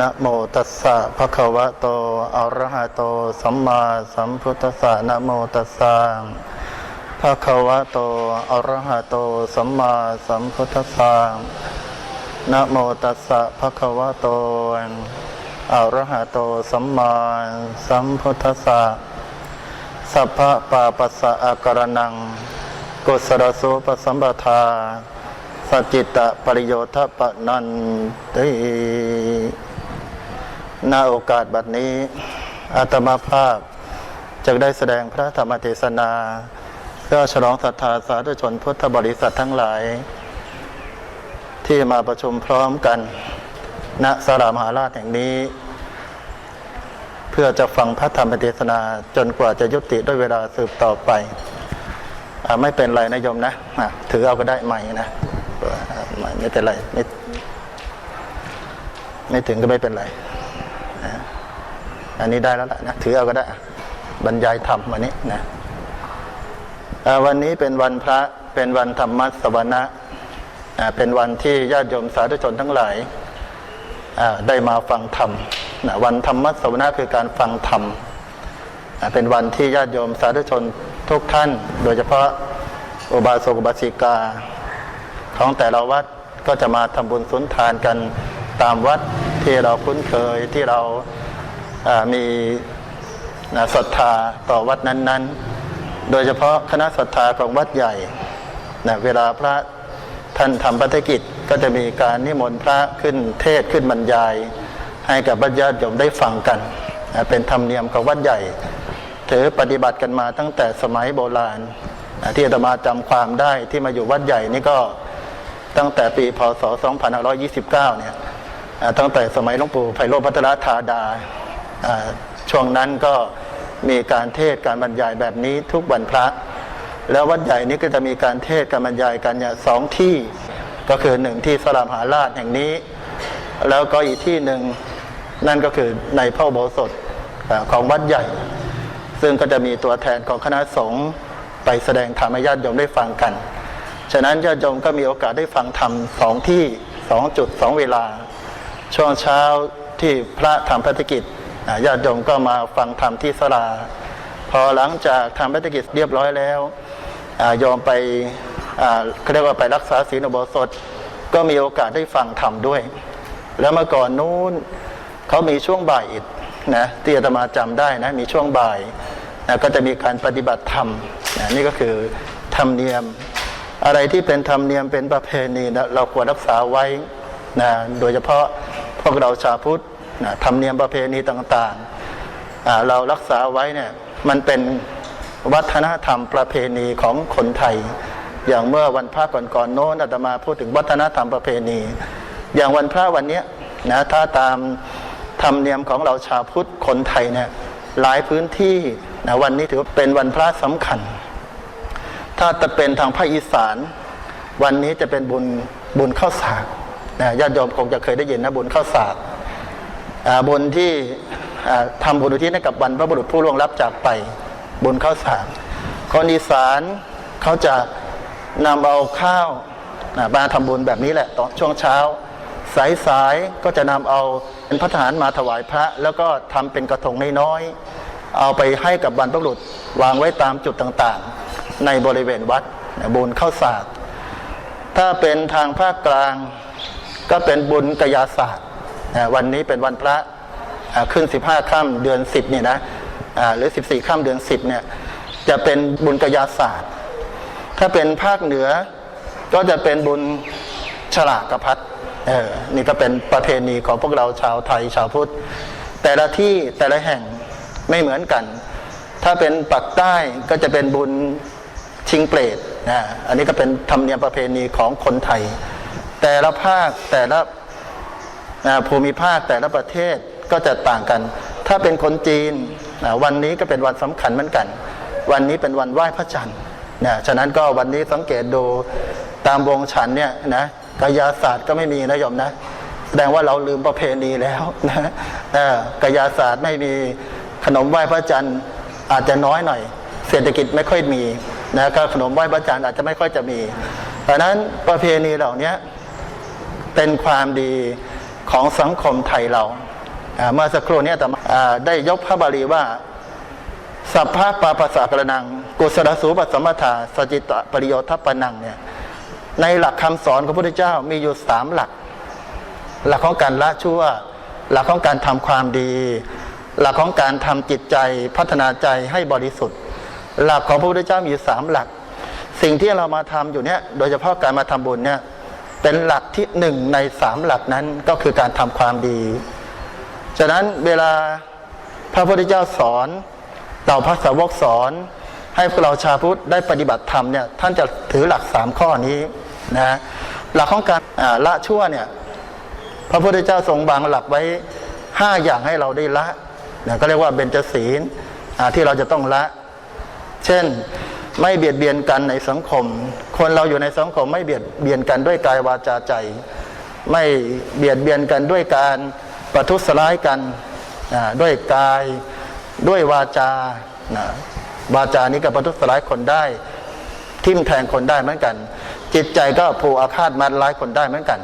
นะโมตัสสะภะคะวะโตอะระหะโต สัมมาสัมพุทธัสสะนะโมตัสสะภะคะวะโตอะระหะโต สัมมาสัมพุทธัสสะนะโมตัสสะภะคะวะโตอะระหะโต สัมมาสัมพุทธัสสะสัพพะปาปัสสะอาการนัง กุศลสุปสัมปทาสจจิตะปริโยทปะนันติ ณโอกาสบัดนี้อาตมาภาพจะได้แสดงพระธรรมเทศนา เพื่อฉลองศรัทธาสาธุชนพุทธบริษัททั้งหลาย ที่มาประชุมพร้อมกัน ณสารามหาราชแห่งนี้ เพื่อจะฟังพระธรรมเทศนาจนกว่าจะยุติด้วยเวลาสืบต่อไปอไม่เป็นไรนะโยมนะะถือเอาก็ได้ใหม่นะไม่เป็นไรไม่ไม่ถึงก็ไม่เป็นไร อันนี้ได้แล้วแหละนะถือเอาก็ได้ บรรยายธรรมวันนี้นะวันนี้เป็นวันพระเป็นวันธรรมสวนะอ่าเป็นวันที่ญาติโยมสาธุชนทั้งหลายได้มาฟังธรรมวันธรรมสวนะคือการฟังธรรมเป็นวันที่ญาติโยมสาธุชนทุกท่าน โดยเฉพาะอุบาสกอุบาสิกาของแต่ละวัดก็จะมาทำบุญสุนทานกันตามวัดที่เราคุ้นเคยที่เรา มีศรัทธาต่อวัดนั้น ๆ โดยเฉพาะคณะศรัทธาของวัดใหญ่นะเวลาพระท่านทำพัฒกิจก็จะมีการนิมนต์พระขึ้นเทศขึ้นบรรยาย ให้กับญาติโยมได้ฟังกันนะเป็นธรรมเนียมของวัดใหญ่ ถือปฏิบัติกันมาตั้งแต่สมัยโบราณนะที่อาตมาจำความได้ที่มาอยู่วัดใหญ่นี่ก็ตั้งแต่ปีพศ 2529 เนี่ยตั้งแต่สมัยหลวงปู่ไพโรจน์พัทรธาดา ช่วงนั้นก็มีการเทศการบรรยายแบบนี้ทุกวันพระ แล้ววัดใหญ่นี้ก็จะมีการเทศการบรรยายกันเนี่ยสองที่ก็คือหนึ่งที่สลามหาราชแห่งนี้ แล้วก็อีกที่หนึ่งนั่นก็คือในพระโบสถของวัดใหญ่ ซึ่งก็จะมีตัวแทนของคณะสงฆ์ไปแสดงธรรมให้ญาติโยมได้ฟังกัน ฉะนั้นญาติโยมก็มีโอกาสได้ฟังธรรมสองที่สองจุดสองเวลา ช่วงเช้าที่พระทำพัฒกิจ ญาติโยมก็มาฟังธรรมที่สลา พอหลังจากทำพัฒกิจเรียบร้อยแล้วอ่าโยมไปเขาเรียกว่าไปรักษาศีลอุโบสถ ก็มีโอกาสได้ฟังธรรมด้วย แล้วเมื่อก่อนนู้นเขามีช่วงบ่ายอีกนะที่อาตมาจำได้นะมีช่วงบ่ายนะก็จะมีการปฏิบัติธรรมนะนี่ก็คือธรรมเนียม อะไรที่เป็นธรรมเนียมเป็นประเพณีนะเราควรรักษาไว้นะโดยเฉพาะพวกเราชาวพุทธ นะธรรมเนียมประเพณีต่างๆ เรารักษาไว้เนี่ยมันเป็นวัฒนธรรมประเพณีของคนไทย อย่างเมื่อวันพระก่อนๆโน้นอาตมาพูดถึงวัฒนธรรมประเพณี อย่างวันพระวันนี้นะถ้าตามธรรมเนียมของเราชาวพุทธคนไทยเนี่ยหลายพื้นที่นะวันนี้ถือว่าเป็นวันพระสำคัญ ถ้าจะเป็นทางภาคอีสาน วันนี้จะเป็นบุญบุญข้าวสากนะญาติโยมคงจะเคยได้ยินนะบุญข้าวสาก บุญที่อ่าทำบุญอุทิศให้กับบรรพบุรุษผู้ล่วงลับจากไปบุญข้าวสากคนอีสานเขาจะนำเอาข้าวมาทำบุญแบบนี้แหละตอนช่วงเช้า สายสายก็จะนำเอาเป็นพระทหารมาถวายพระ แล้วก็ทำเป็นกระทงน้อยๆเอาไปให้กับบรรพบุรุษวางไว้ตามจุดต่างๆ ในบริเวณวัดบุญข้าวสากถ้าเป็นทางภาคกลาง ก็เป็นบุญกยาศาสตร์ วันนี้เป็นวันพระขึ้น 15ค่ำเดือน 10เนี่ยนะหรือ 14ค่ำเดือน 10เนี่ยจะเป็นบุญกยาศาสตร์ ถ้าเป็นภาคเหนือก็จะเป็นบุญฉลากพัดนี่ก็เป็นประเพณีของพวกเราชาวไทยชาวพุทธ แต่ละที่แต่ละแห่งไม่เหมือนกัน ถ้าเป็นปักใต้ก็จะเป็นบุญชิงเปรตนะอันนี้ก็เป็นธรรมเนียมประเพณีของคนไทย แต่ละภาคแต่ละ ภูมิภาคแต่ละประเทศก็จะต่างกัน ถ้าเป็นคนจีนวันนี้ก็เป็นวันสำคัญเหมือนกัน วันนี้เป็นวันไหว้พระจันทร์นะฉะนั้นก็วันนี้สังเกตดูตามวงฉันเนี่ยนะกายาศาสตร์ก็ไม่มีนะโยมนะแสดงว่าเราลืมประเพณีแล้วนะกายาศาสตร์ไม่มีขนมไหว้พระจันทร์อาจจะน้อยหน่อย เศรษฐกิจไม่ค่อยมีนะก็ขนมไหว้พระจันทร์อาจจะไม่ค่อยจะมีเพราะนั้นประเพณีเหล่านี้เป็นความดี ของสังคมไทยเรา เมื่อสักครู่นี้แต่ได้ยกพระบาลีว่า สัพพะปาปะสสะกระนัง กุศลสูปสัมปทาสจิตะปริโยทัปนังเนี่ยในหลักคำสอนของพระพุทธเจ้ามีอยู่สามหลัก หลักของการละชั่ว หลักของการทำความดี หลักของการทำจิตใจพัฒนาใจให้บริสุทธิ์ หลักของพระพุทธเจ้ามีอยู่สามหลัก สิ่งที่เรามาทำอยู่เนี่ยโดยเฉพาะการมาทำบุญเนี่ย เป็นหลักที่หนึ่งในสามหลักนั้นก็คือการทำความดี ฉะนั้นเวลาพระพุทธเจ้าสอนเราพระสาวกสอน ให้พวกเราชาวพุทธได้ปฏิบัติธรรมเนี่ยท่านจะถือหลักสามข้อนี้นะหลักของการละชั่วเนี่ยพระพุทธเจ้าทรงบางหลักไว้ห้าอย่างให้เราได้ละเนี่ยก็เรียกว่าเบญจศีลที่เราจะต้องละ เช่น ไม่เบียดเบียนกันในสังคม คนเราอยู่ในสังคมไม่เบียดเบียนกันด้วยกายวาจาใจ ไม่เบียดเบียนกันด้วยการประทุษร้ายกันด้วยกายด้วยวาจา วาจานี้ก็ประทุษร้ายคนได้ ทิ่มแทงคนได้เหมือนกัน จิตใจก็ผูกอาฆาตมัดร้ายคนได้เหมือนกัน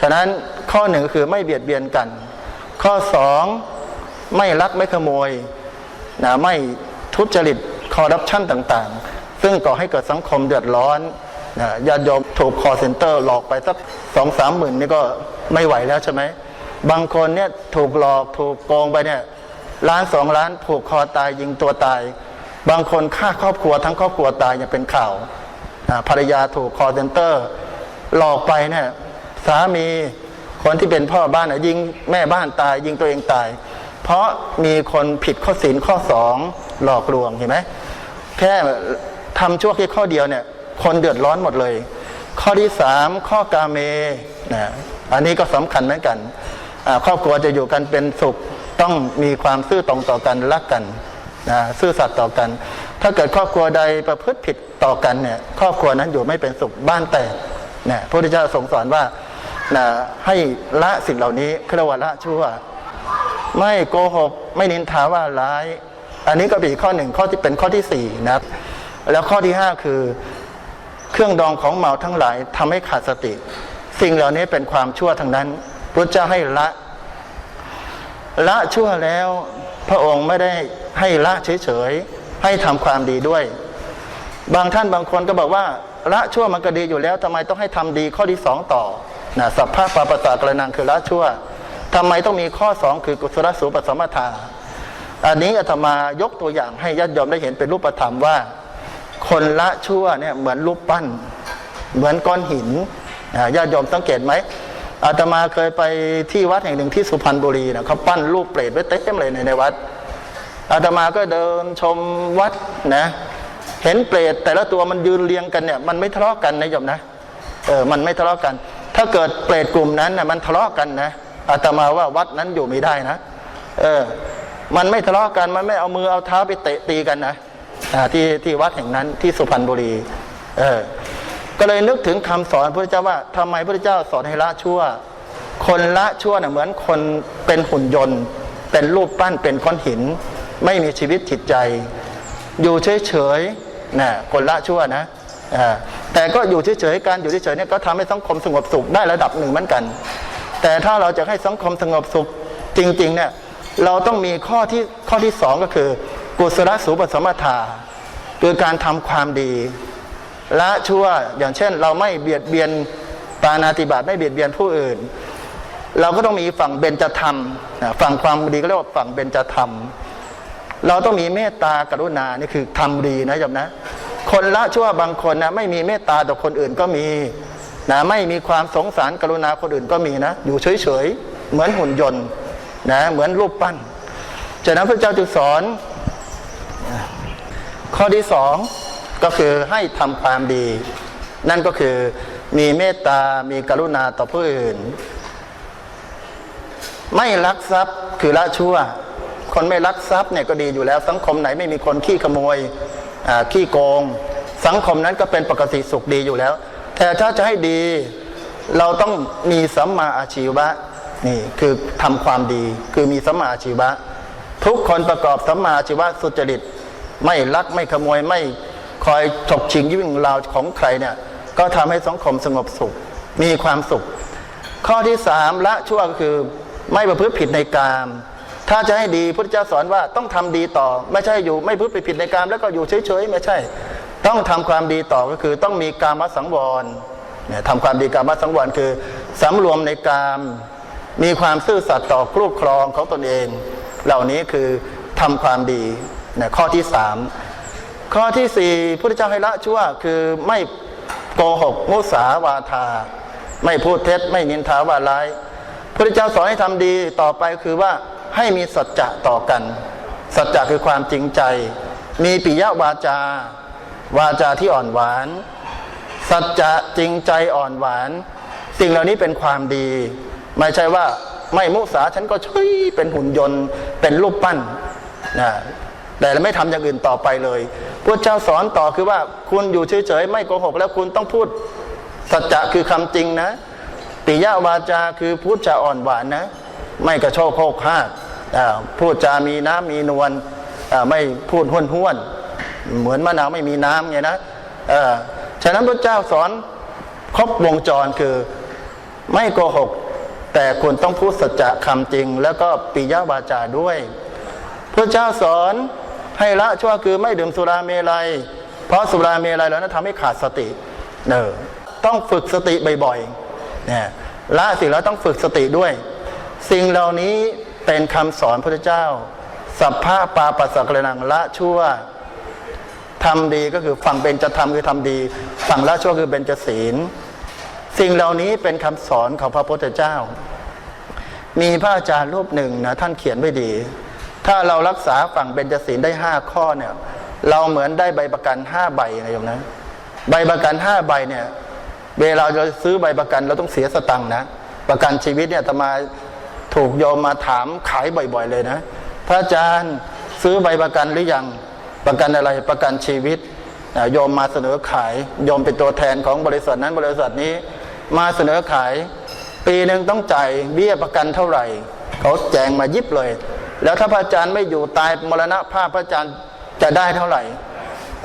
ฉะนั้นข้อหนึ่งคือไม่เบียดเบียนกัน ข้อสองไม่ลักไม่ขโมยนะไม่ทุจริตคอร์รัปชันต่างๆ ซึ่งก่อให้เกิดสังคมเดือดร้อนนะญาติโยมถูกคอเซ็นเตอร์หลอกไปสักสองสามหมื่นนี่ก็ไม่ไหวแล้วใช่ไหม บางคนเนี่ยถูกหลอกถูกโกงไปเนี่ยล้านสองล้านผูกคอตายยิงตัวตาย บางคนฆ่าครอบครัวทั้งครอบครัวตายยังเป็นข่าวภรรยาถูกคอเซ็นเตอร์ หลอกไปเนี่ยสามีคนที่เป็นพ่อบ้านน่ะยิงแม่บ้านตาย ยิงตัวเองตาย เพราะมีคนผิดข้อศีลข้อสองหลอกลวงเห็นไหมแค่ ทำชั่วแค่ข้อเดียวเนี่ย คนเดือดร้อนหมดเลย ข้อที่สามข้อกาเมนะอันนี้ก็สำคัญเหมือนกันครอบครัวจะอยู่กันเป็นสุขต้องมีความซื่อตรงต่อกันรักกันนะซื่อสัตย์ต่อกัน ถ้าเกิดครอบครัวใดประพฤติผิดต่อกันเนี่ยครอบครัวนั้นอยู่ไม่เป็นสุขบ้านแตกนะพระพุทธเจ้าทรงสอนว่านะให้ละสิ่งเหล่านี้คือเรียกว่าละชั่ว ไม่โกหก ไม่นินทาว่าร้าย อันนี้ก็เป็นข้อหนึ่งข้อที่เป็นข้อที่สี่นะครับ แล้วข้อที่ห้าคือ เครื่องดองของเมาทั้งหลายทำให้ขาดสติ สิ่งเหล่านี้เป็นความชั่วทั้งนั้นพระเจ้าให้ละ ละชั่วแล้วพระองค์ไม่ได้ให้ละเฉยๆให้ทำความดีด้วย บางท่านบางคนก็บอกว่า ละชั่วมันก็ดีอยู่แล้วทำไมต้องให้ทำดีข้อที่สองต่อนะสัพพะปาปะสากระนังคือละชั่วทำไมต้องมีข้อสองคือกุศลสูปสัมปทาอันนี้อาตมายกตัวอย่างให้ญาติโยมได้เห็นเป็นรูปธรรมว่า คนละชั่วเนี่ยเหมือนรูปปั้น เหมือนก้อนหินญาติโยมสังเกตไหมอาตมาเคยไปที่วัดแห่งหนึ่งที่สุพรรณบุรีนะเขาปั้นรูปเปรตไว้เต็มเลยในในวัดอาตมาก็เดินชมวัดนะ เห็นเปรตแต่ละตัวมันยืนเรียงกันเนี่ย มันไม่ทะเลาะกันนะโยมนะเออมันไม่ทะเลาะกัน ถ้าเกิดเปรตกลุ่มนั้นนะมันทะเลาะกันนะอาตมาว่าวัดนั้นอยู่ไม่ได้นะ เออ มันไม่ทะเลาะกันมันไม่เอามือเอาเท้าไปเตะตีกันนะ ที่ที่วัดแห่งนั้นที่สุพรรณบุรี เออ ก็เลยนึกถึงคำสอนพระเจ้าว่าทำไมพระเจ้าสอนให้ละชั่ว คนละชั่วเน่ยเหมือนคนเป็นหุ่นยนต์ เป็นรูปปั้นเป็นก้อนหิน ไม่มีชีวิตจิตใจ อยู่เฉยๆนะคนละชั่วนะแต่ก็อยู่เฉยๆการอยู่เฉยๆเนี่ยก็ทำให้สังคมสงบสุขได้ระดับหนึ่งเหมือนกัน แต่ถ้าเราจะให้สังคมสงบสุขจริงๆเนี่ยเราต้องมีข้อที่ข้อที่สองก็คือ กุศลสูปสมปทาคือการทำความดีละชั่วอย่างเช่น เราไม่เบียดเบียนปานาติบาตไม่เบียดเบียนผู้อื่น เราก็ต้องมีฝั่งเบญจธรรมฝั่งความดีก็เรียกว่าฝั่งเบญจธรรม เราต้องมีเมตตากรุณานี่คือทำดีนะโยมนะ คนละชั่วบางคนนะไม่มีเมตตาต่อคนอื่นก็มีนะไม่มีความสงสารกรุณาคนอื่นก็มีนะ อยู่เฉยๆเหมือนหุ่นยนต์นะเหมือนรูปปั้นจากนั้นพระเจ้าจึงสอน ข้อที่สองก็คือให้ทำความดี นั่นก็คือมีเมตตา มีกรุณาต่อผู้อื่น ไม่ลักทรัพย์คือละชั่ว คนไม่ลักทรัพย์เนี่ยก็ดีอยู่แล้ว สังคมไหนไม่มีคนขี้ขโมยขี้โกง สังคมนั้นก็เป็นปกติสุขดีอยู่แล้ว แต่ถ้าจะให้ดี เราต้องมีสัมมาอาชีวะนี่คือทำความดี คือมีสัมมาอาชีวะ ทุกคนประกอบสัมมาอาชีวะสุจริต ไม่ลักไม่ขโมยไม่คอยฉกชิงยิ่งราวของใครเนี่ย ก็ทำให้สังคมสงบสุข มีความสุข ข้อที่สามละชั่วก็คือไม่ประพฤติผิดในกามถ้าจะให้ดีพุทธเจ้าสอนว่าต้องทำดีต่อ ไม่ใช่อยู่ไม่ประพฤติผิดในกามแล้วก็อยู่เฉยๆไม่ใช่ ต้องทำความดีต่อก็คือต้องมีกามสังวรเนี่ยทำความดีกามสังวรคือสำรวมในกามมีความซื่อสัตย์ต่อครูครองของตนเอง เหล่านี้คือทำความดี นี่ยข้อที่สามข้อที่สี่พุทธเจ้าให้ละชั่วคือไม่โกหกมุสาวาทา ไม่พูดเท็จ ไม่นินทาว่าร้ายพุทธเจ้าสอนให้ทำดีต่อไปคือว่าให้มีสัจจะต่อกัน สัจจะคือความจริงใจ มีปิยวาจา วาจาที่อ่อนหวาน สัจจะจริงใจอ่อนหวาน สิ่งเหล่านี้เป็นความดี ไม่ใช่ว่าไม่มุสาฉันก็ช่วยเป็นหุ่นยนต์เป็นรูปปั้นนะ แต่ไม่ทำอย่างอื่นต่อไปเลยพระเจ้าสอนต่อคือว่าคุณอยู่เฉยๆไม่โกหก แล้วคุณต้องพูดสัจจะคือคำจริงนะ ปิยวาจาคือพูดจาอ่อนหวานนะ ไม่กระโชกโคกฮากอ่าพูดจามีน้ำมีนวลไม่พูดห้วนห้วนเหมือนมะนาวไม่มีน้ำไงนะฉะนั้นพระเจ้าสอนครบวงจรคือไม่โกหก แต่คุณต้องพูดสัจจะคำจริง แล้วก็ปิยวาจาด้วยพระเจ้าสอน ให้ละชั่วคือไม่ดื่มสุราเมลัย เพราะสุราเมลัยแล้วนั้นทำให้ขาดสติเนอต้องฝึกสติบ่อยๆเนี่ยละสิ่งแล้วต้องฝึกสติด้วย สิ่งเหล่านี้เป็นคำสอนพระเจ้า สัพพะปาปัสสะกระนังละชั่วทำดีก็คือฝั่งเบญจะทำคือทำดีฝั่งละชั่วคือเบญจศีล สิ่งเหล่านี้เป็นคำสอนของพระพุทธเจ้า มีพระอาจารย์รูปหนึ่งนะท่านเขียนไว้ดี ถ้าเรารักษาฝั่งเบญจศีลได้ห้าข้อเนี่ย เราเหมือนได้ใบประกันห้าใบนะโยมนะใบประกันห้าใบเนี่ย เวลาเราซื้อใบประกันเราต้องเสียสตังค์นะ ประกันชีวิตเนี่ยอาตมาถูกโยมมาถามขายบ่อย ๆ เลยนะ พระอาจารย์ซื้อใบประกันหรือยังประกันอะไรประกันชีวิตโยมมาเสนอขายโยมเป็นตัวแทนของบริษัทนั้นบริษัทนี้ มาเสนอขาย ปีหนึ่งต้องจ่ายเบี้ยประกันเท่าไหร่ เขาแจงมายิบเลย แล้วถ้าพระอาจารย์ไม่อยู่ตายมรณภาพพระอาจารย์จะได้เท่าไหร่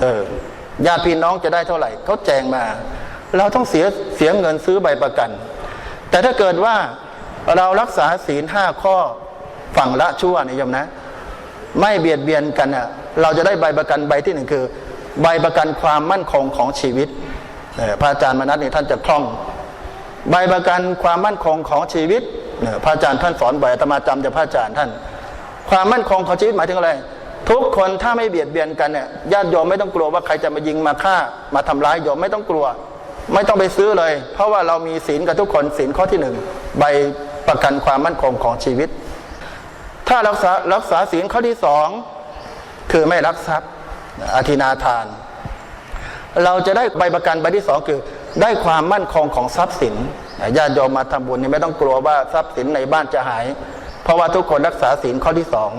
เออญาติพี่น้องจะได้เท่าไหร่เขาแจงมา เราต้องเสียเสียเงินซื้อใบประกัน แต่ถ้าเกิดว่าเรารักษาศีลห้าข้อฝั่งละชั่วนิยมนะ ไม่เบียดเบียนกันอะเราจะได้ใบประกันใบที่หนึ่งคือ ใบประกันความมั่นคงของชีวิตพระอาจารย์มนัสนี่ท่านจะคล่อง ใบประกันความมั่นคงของชีวิตพระอาจารย์ท่านสอนบ่อยอาตมาจำจากพระอาจารย์ท่าน ความมั่นคงของชีวิตหมายถึงอะไร ทุกคนถ้าไม่เบียดเบียนกันเนี่ยญาติโยมไม่ต้องกลัวว่าใครจะมายิงมาฆ่า มาทำร้ายโยมไม่ต้องกลัว ไม่ต้องไปซื้อเลย เพราะว่าเรามีศีลกับทุกคนศีลข้อที่หนึ่งใบประกันความมั่นคงของชีวิต ถ้ารักษารักษาศีลข้อที่สองคือไม่รักทรัพย์อธินาทาน เราจะได้ใบประกันใบที่สองคือได้ความมั่นคงของทรัพย์สินญาติโยมมาทำบุญนี่ไม่ต้องกลัวว่าทรัพย์สินในบ้านจะหาย เพราะว่าทุกคนรักษาศีลข้อที่สอง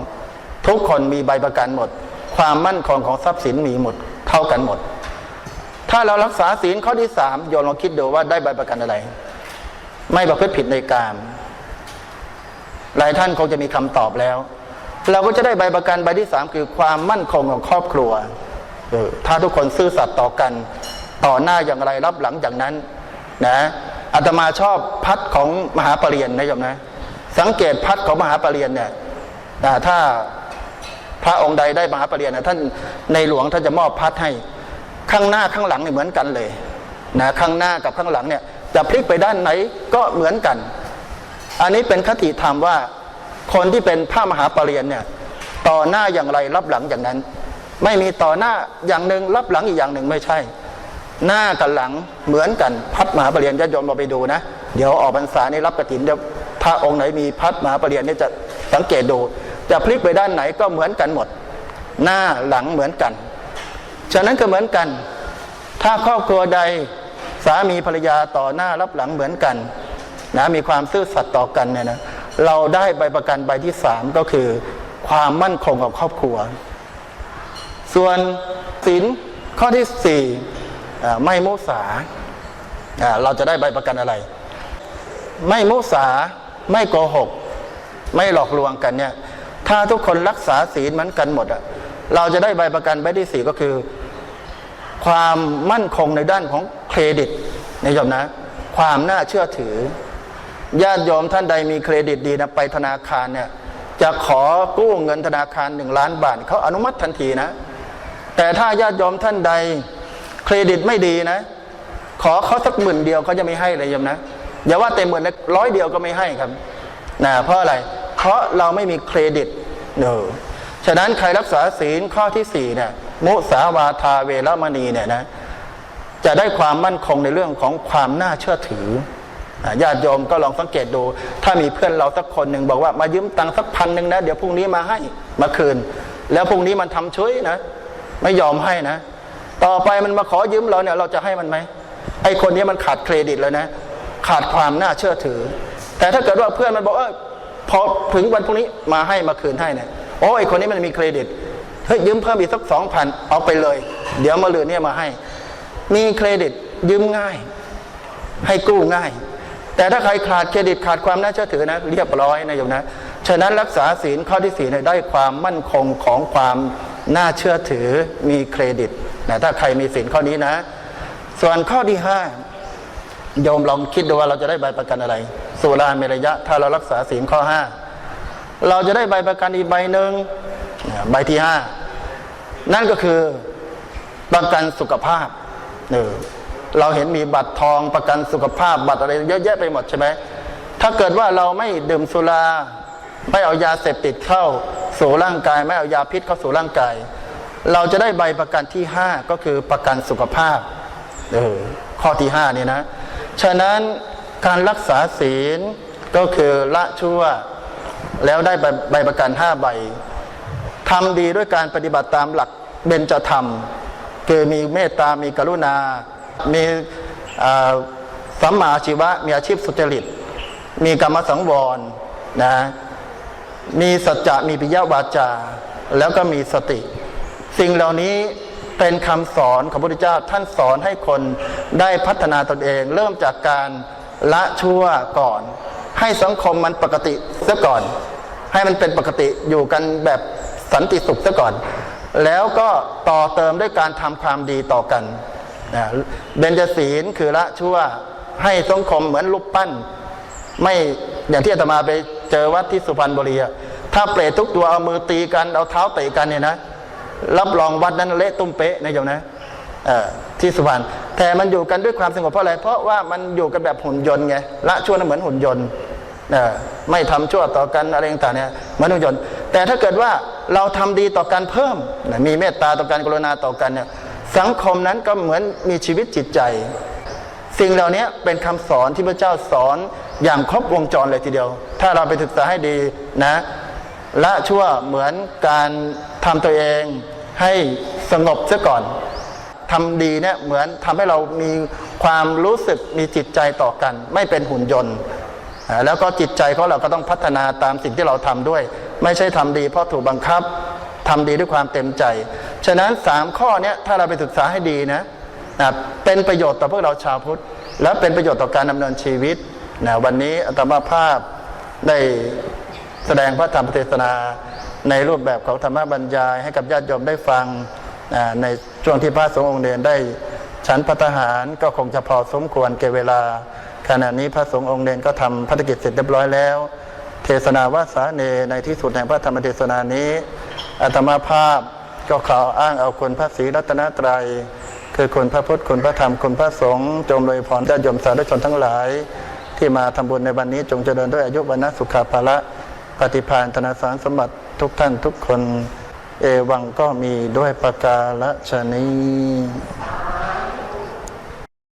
ทุกคนมีใบประกันหมด ความมั่นคงของทรัพย์สินมีหมดเท่ากันหมด ถ้าเรารักษาศีลข้อที่สามโยมลองคิดดูว่าได้ใบประกันอะไร ไม่ประพฤติผิดในกามหลายท่านคงจะมีคำตอบแล้ว เราก็จะได้ใบประกันใบที่สามคือความมั่นคงของครอบครัวเออถ้าทุกคนซื่อสัตย์ต่อกัน ต่อหน้าอย่างไรรับหลังอย่างนั้น นะอาตมาชอบพัดของมหาปรริญญานะโยมนะ สังเกตพัดของมหาปรริญญาเนี่ยอ่ถ้าพระองค์ใดได้มหาปรริญญานะท่านในหลวงท่านจะมอบพัดให้ข้างหน้าข้างหลังเนี่ยเหมือนกันเลยนะข้างหน้ากับข้างหลังเนี่ยจะพลิกไปด้านไหนก็เหมือนกัน อันนี้เป็นคติธรรมว่าคนที่เป็นพระมหาปรริญญาเนี่ยต่อหน้าอย่างไรรับหลังอย่างนั้น ไม่มีต่อหน้าอย่างหนึ่งรับหลังอีกอย่างหนึ่งไม่ใช่ หน้ากับหลังเหมือนกันพัดมหาปรริญญาโยมเราไปดูนะ เดี๋ยวออกพรรษาในรับกระถินเดี๋ยว พระองค์ไหนมีพัดมหาปรริญญาเนี่จะสังเกตดู จะพลิกไปด้านไหนก็เหมือนกันหมด หน้าหลังเหมือนกัน ฉะนั้นก็เหมือนกัน ถ้าครอบครัวใดสามีภรรยาต่อหน้ารับหลังเหมือนกันนะมีความซื่อสัตย์ต่อกันเนี่ยนะเราได้ใบประกันใบที่สามก็คือ ความมั่นคงของครอบครัว ส่วนศีลข้อที่สี่ไม่มุสาเราจะได้ใบประกันอะไร ไม่มุสา ไม่โกหก ไม่หลอกลวงกันเนี่ย ถ้าทุกคนรักษาศีลเหมือนกันหมดอะเราจะได้ใบประกันใบที่สี่ก็คือ ความมั่นคงในด้านของเครดิตนะโยมนะ ความน่าเชื่อถือญาติโยมท่านใดมีเครดิตดีนะไปธนาคารเนี่ย จะขอกู้เงินธนาคารหนึ่งล้านบาทเขาอนุมัติทันทีนะ แต่ถ้าญาติโยมท่านใดเครดิตไม่ดีนะ ขอเขาสักหมื่นเดียวเขาจะไม่ให้เลยโยมนะ อย่าว่าแต่หมื่นร้อยเดียวก็ไม่ให้ครับนะเพราะอะไร เพราะเราไม่มีเครดิตเนอฉะนั้นใครรักษาศีลข้อที่สี่เนี่ยมุสาวาทาเวรมณีเนี่ยนะจะได้ความมั่นคงในเรื่องของความน่าเชื่อถือญาติโยมก็ลองสังเกตดู ถ้ามีเพื่อนเราสักคนหนึ่งบอกว่ามายืมตังค์สักพันหนึ่งนะ เดี๋ยวพรุ่งนี้มาให้มาคืน แล้วพรุ่งนี้มันทำช่วยนะ ไม่ยอมให้นะ ต่อไปมันมาขอยืมเราเนี่ย เราจะให้มันไหมไอคนนี้มันขาดเครดิตแล้วนะ ขาดความน่าเชื่อถือ แต่ถ้าเกิดว่าเพื่อนมันบอกเออพอถึงวันพรุ่งนี้มาให้มาคืนให้เนี่ยโอ้ไอคนนี้มันมีเครดิตเฮ้ยยืมเพิ่มอีกสักสองพันเอาไปเลย เดี๋ยวมาเหลือเนี่ยมาให้ มีเครดิตยืมง่าย ให้กู้ง่าย แต่ถ้าใครขาดเครดิตขาดความน่าเชื่อถือนะ เรียบร้อยนะโยมนะ ฉะนั้นรักษาศีลข้อที่สี่เนี่ยได้ความมั่นคงของความน่าเชื่อถือมีเครดิตนะถ้าใครมีศีลข้อนี้นะ ส่วนข้อที่ห้า โยมลองคิดดูว่าเราจะได้ใบประกันอะไร สุราเมรยะ ถ้าเรารักษาศีลข้อห้าเราจะได้ใบประกันอีกใบหนึ่งใบที่ห้านั่นก็คือประกันสุขภาพเออเราเห็นมีบัตรทองประกันสุขภาพบัตรอะไรเยอะแยะไปหมดใช่ไหมถ้าเกิดว่าเราไม่ดื่มสุราไม่เอายาเสพติดเข้าสู่ร่างกาย ไม่เอายาพิษเข้าสู่ร่างกาย เราจะได้ใบประกันที่ห้าก็คือประกันสุขภาพเออข้อที่ห้านี่นะ ฉะนั้นการรักษาศีลก็คือละชั่วแล้วได้ใบใบประกันห้าใบทำดีด้วยการปฏิบัติตามหลักเบญจธรรม คือมีเมตตา มีกรุณา มีสัมมาอาชีวะ มีอาชีพสุจริต มีกรรมสังวรนะ มีสัจจะ มีปิยวาจา แล้วก็มีสติ สิ่งเหล่านี้ เป็นคำสอนของพระพุทธเจ้าท่านสอนให้คนได้พัฒนาตนเอง เริ่มจากการละชั่วก่อน ให้สังคมมันปกติซะก่อน ให้มันเป็นปกติอยู่กันแบบสันติสุขซะก่อน แล้วก็ต่อเติมด้วยการทำความดีต่อกันนะเบญจศีลคือละชั่วให้สังคมเหมือนรูปปั้น ไม่อย่างที่อาตมาไปเจอวัดที่สุพรรณบุรีถ้าเปรตทุกตัวเอามือตีกันเอาเท้าเตะกันเนี่ยนะ รับรองวัดนั้นเละตุ้มเป๊ะนะโยมนะที่สุพรรณแต่มันอยู่กันด้วยความสงบเพราะอะไรเพราะว่ามันอยู่กันแบบหุ่นยนต์ไงละชั่วนั้นเหมือนหุ่นยนต์ไม่ทำชั่วต่อกันอะไรต่างๆเนี่ยมือนหุ่นยนต์ แต่ถ้าเกิดว่าเราทำดีต่อกันเพิ่มมีเมตตาต่อกันกรุณาต่อกันเนี่ยสังคมนั้นก็เหมือนมีชีวิตจิตใจ สิ่งเหล่านี้เป็นคำสอนที่พระเจ้าสอนอย่างครบวงจรเลยทีเดียว ถ้าเราไปศึกษาให้ดีนะละชั่วเหมือนการทำตัวเอง ให้สงบซะก่อนทำดีเนี่ยเหมือนทำให้เรามีความรู้สึกมีจิตใจต่อกัน ไม่เป็นหุ่นยนต์แล้วก็จิตใจของเราก็ต้องพัฒนาตามสิ่งที่เราทำด้วย ไม่ใช่ทำดีเพราะถูกบังคับทำดีด้วยความเต็มใจ ฉะนั้นสามข้อเนี้ยถ้าเราไปศึกษาให้ดีนะนะเป็นประโยชน์ต่อพวกเราชาวพุทธ และเป็นประโยชน์ต่อการดำเนินชีวิตนะวันนี้อาตมาภาพได้แสดงพระธรรมเทศนา ในรูปแบบของธรรมบรรยายให้กับญาติโยมได้ฟังในช่วงที่พระสงฆ์องค์เดนได้ฉันพัฒหารก็คงจะพอสมควรเกบเวลา ขณะนี้พระสงฆ์องค์เดนก็ทำภารกิจเสร็จเรียบร้อยแล้ว เทศนาวาสาเนในที่สุดแห่งพระธรรมเทศนานี้อาตมาภาพก็ขออ้างเอาคุณพระศรีรัตนตรัยคือคุณพระพุทธคุณพระธรรมคุณพระสงฆ์จงโดยพรญาติโยมสาธุชนทั้งหลาย ที่มาทำบุญในวันนี้จงเจริญด้วยอายุวันนะสุขภาละ ฏิภาณธนาสารสมบัติทุกท่านทุกคน เอวังก็มีด้วยประกาละชนี